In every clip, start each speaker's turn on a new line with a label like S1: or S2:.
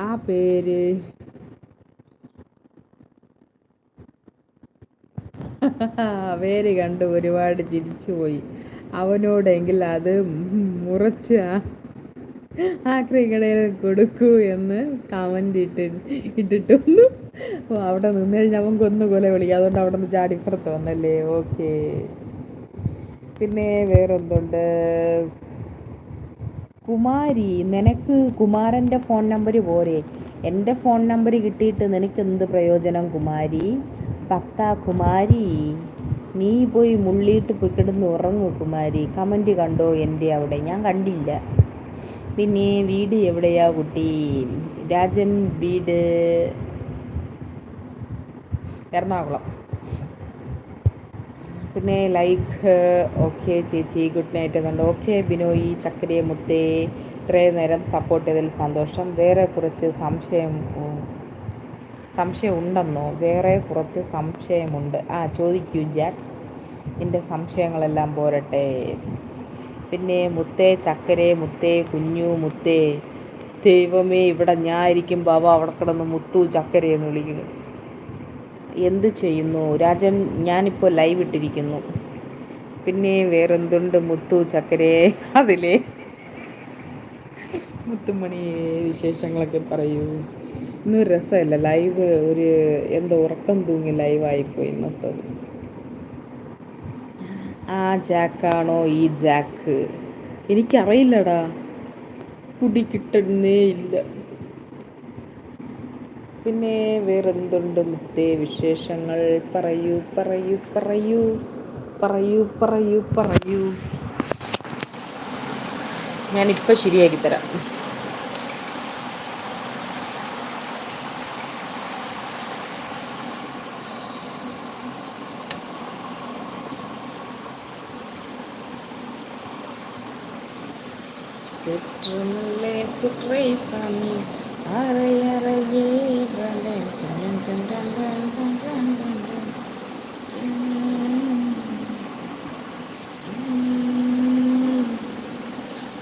S1: ആ പേര്. പേര് കണ്ട് ഒരുപാട് ചിരിച്ചുപോയി അവനോടെങ്കിൽ അത് മുറച്ച് ആ ക്രിക്കടയിൽ കൊടുക്കൂ എന്ന് കമന്റ് ഇട്ട് ഇട്ടിട്ടൊന്നു അവിടെ നിന്ന് കഴിഞ്ഞാൽ അവൻ കൊന്നു കൊല വിളിക്കുക അതുകൊണ്ട് അവിടെ നിന്ന് ചാടിപ്പുറത്ത് വന്നല്ലേ? ഓക്കെ പിന്നെ വേറെന്തുണ്ട്? കുമാരി നിനക്ക് കുമാരന്റെ ഫോൺ നമ്പർ പോരെ. എന്റെ ഫോൺ നമ്പർ കിട്ടിയിട്ട് നിനക്ക് എന്ത് പ്രയോജനം കുമാരി? ഭക്ത കുമാരി നീ പോയി മുള്ളിയിട്ട് പോയി കിടന്ന് ഉറങ്ങു കുമാരി. കമന്റ് കണ്ടോ എന്റെ അവിടെ? ഞാൻ കണ്ടില്ല. പിന്നെ വീട് എവിടെയാ കുട്ടി? രാജൻ വീട്. എറണാകുളം. പിന്നെ ലൈക്ക് ഓക്കെ ചേച്ചി ഗുഡ് നൈറ്റ് എന്നുണ്ട്. ഓക്കെ ബിനോയി ചക്കരയെ മുത്തേ ഇത്രയും നേരം സപ്പോർട്ട് ചെയ്തതിൽ സന്തോഷം. വേറെ കുറച്ച് സംശയം സംശയം ഉണ്ടെന്നോ? വേറെ കുറച്ച് സംശയമുണ്ട്. ആ ചോദിക്കൂ ജാക്ക്. എന്റെ സംശയങ്ങളെല്ലാം പോരട്ടെ. പിന്നെ മുത്തേ ചക്കരെ മുത്തേ കുഞ്ഞു മുത്തേ ദൈവമേ ഇവിടെ ഞാൻ ഇരിക്കുമ്പോൾ അവ അവിടെ കിടന്ന് മുത്തു ചക്കരയെന്ന് വിളിക്കുന്നു. എന്ത് ചെയ്യുന്നു? രാജൻ ഞാനിപ്പോൾ ലൈവ് ഇട്ടിരിക്കുന്നു. പിന്നെ വേറെന്തുണ്ട് മുത്തു ചക്കരെ? അതിലേ. മുത്തുമണി വിശേഷങ്ങളൊക്കെ പറയൂ. ഇന്നൊരു രസമല്ല. ലൈവ് ഒരു എന്തോ ഉറക്കം തൂങ്ങി ലൈവായിപ്പോയി ഇന്നത്തത് ആ ജാക്കാണോ ഈ ജാക്ക് എനിക്കറിയില്ലടാ. കുടി കിട്ടുന്നേ ഇല്ല. പിന്നെ വേറെന്തുണ്ട് മുത്തേ വിശേഷങ്ങൾ? പറയൂ പറയൂ പറയൂ പറയൂ പറയൂ പറയൂ. ഞാനിപ്പോൾ ശരിയാക്കി തരാം. Sit, sit, sit, sit,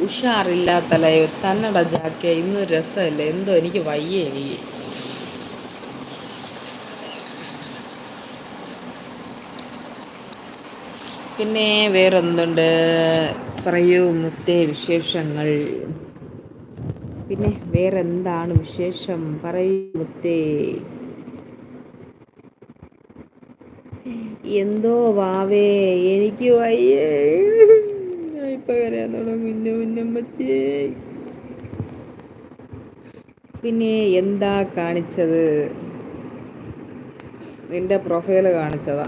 S1: ഉഷാറില്ലാത്ത ലൈവ്. തന്നട ജാക്ക ഇന്നും രസമല്ല? എന്തോ എനിക്ക് വയ്യേ എനിക്ക് പിന്നെ വേറൊന്നുണ്ട്. പറയൂ മുത്തേ വിശേഷങ്ങൾ. പിന്നെ വേറെ എന്താണ് വിശേഷം പറയുമുത്തേ എന്തോ വാവേ എനിക്ക് വയ്യേ. ഇപ്പൊ വരാൻ തുടങ്ങും. മുന്നമ്മച്ചേ പിന്നെ എന്താ കാണിച്ചത്? നിന്റെ പ്രൊഫൈൽ കാണിച്ചതാ.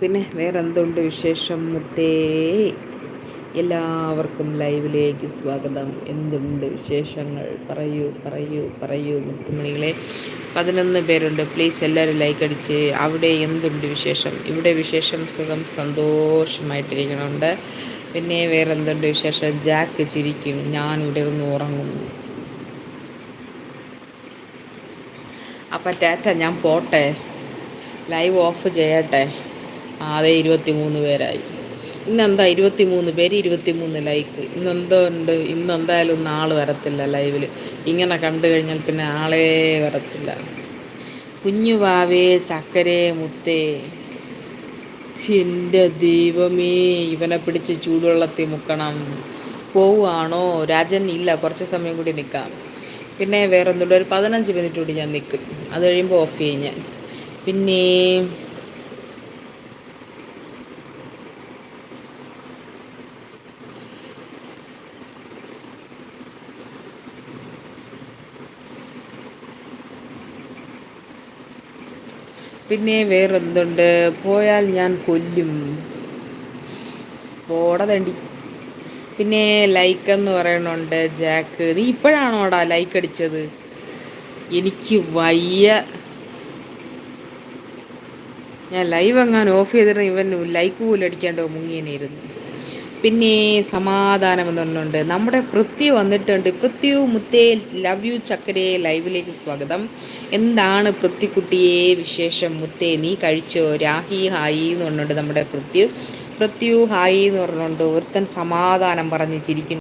S1: പിന്നെ വേറെന്തുണ്ട് വിശേഷം മുത്തേ? എല്ലാവർക്കും ലൈവിലേക്ക് സ്വാഗതം. എന്തുണ്ട് വിശേഷങ്ങൾ? പറയൂ പറയൂ പറയൂ മുത്തുമണികളെ. പതിനൊന്ന് പേരുണ്ട്. പ്ലീസ് എല്ലാവരും ലൈക്ക് അടിച്ച് അവിടെ എന്തുണ്ട് വിശേഷം? ഇവിടെ വിശേഷം സുഖം സന്തോഷമായിട്ടിരിക്കണുണ്ട്. പിന്നെ വേറെ എന്തുണ്ട് വിശേഷം? ജാക്ക് ചിരിക്കും. ഞാൻ ഇവിടെ ഒന്ന് ഉറങ്ങുന്നു. അപ്പം ടാറ്റ ഞാൻ പോട്ടെ. ലൈവ് ഓഫ് ചെയ്യട്ടെ. അതെ ഇരുപത്തി മൂന്ന് പേരായി. ഇന്നെന്താ ഇരുപത്തി മൂന്ന് പേര് ഇരുപത്തി മൂന്ന് ലൈക്ക് ഇന്നെന്തോ ഉണ്ട് ഇന്ന് എന്തായാലും നാൾ വരത്തില്ല ലൈവിൽ ഇങ്ങനെ കണ്ടു കഴിഞ്ഞാൽ പിന്നെ ആളേ വരത്തില്ല. കുഞ്ഞു വാവേ ചക്കരേ മുത്തേ. എന്റെ ദൈവമേ ഇവനെ പിടിച്ച് ചൂടുവെള്ളത്തിൽ മുക്കണം. പോവുകയാണോ? രാജൻ ഇല്ല കുറച്ച് സമയം കൂടി നിൽക്കാം. പിന്നെ വേറെ എന്തുള്ള ഒരു പതിനഞ്ച് മിനിറ്റ് കൂടി ഞാൻ നിൽക്കും. അത് കഴിയുമ്പോൾ ഓഫ് ചെയ്യും ഞാൻ. പിന്നെ പിന്നെ വേറെന്തുണ്ട്? പോയാൽ ഞാൻ കൊല്ലും. പോടതണ്ടി. പിന്നെ ലൈക്ക് എന്ന് പറയണുണ്ട് ജാക്ക്. നീ ഇപ്പോഴാണോടാ ലൈക്ക് അടിച്ചത്? എനിക്ക് വയ്യ. ഞാൻ ലൈവ് എങ്ങാനും ഓഫ് ചെയ്തിരുന്ന ഇവൻ ലൈക്ക് പോലും അടിക്കാണ്ടോ മുങ്ങിയനായിരുന്നു പിന്നെ സമാധാനം എന്ന് പറഞ്ഞുകൊണ്ട് നമ്മുടെ പൃഥ്വി വന്നിട്ടുണ്ട്. പൃഥ്വി മുത്തേ ലവ് യു ചക്കരെ ലൈവിലേക്ക് സ്വാഗതം. എന്താണ് പൃഥ്വിക്കുട്ടിയെ വിശേഷം? മുത്തേ നീ കഴിച്ചോ? രാഹി ഹായി എന്ന് പറഞ്ഞുകൊണ്ട് നമ്മുടെ പൃഥ്വി. പൃഥ്വി ഹായി എന്ന് പറഞ്ഞുകൊണ്ട് ഒരുത്തൻ സമാധാനം പറഞ്ഞ് ചിരിക്കുന്നു.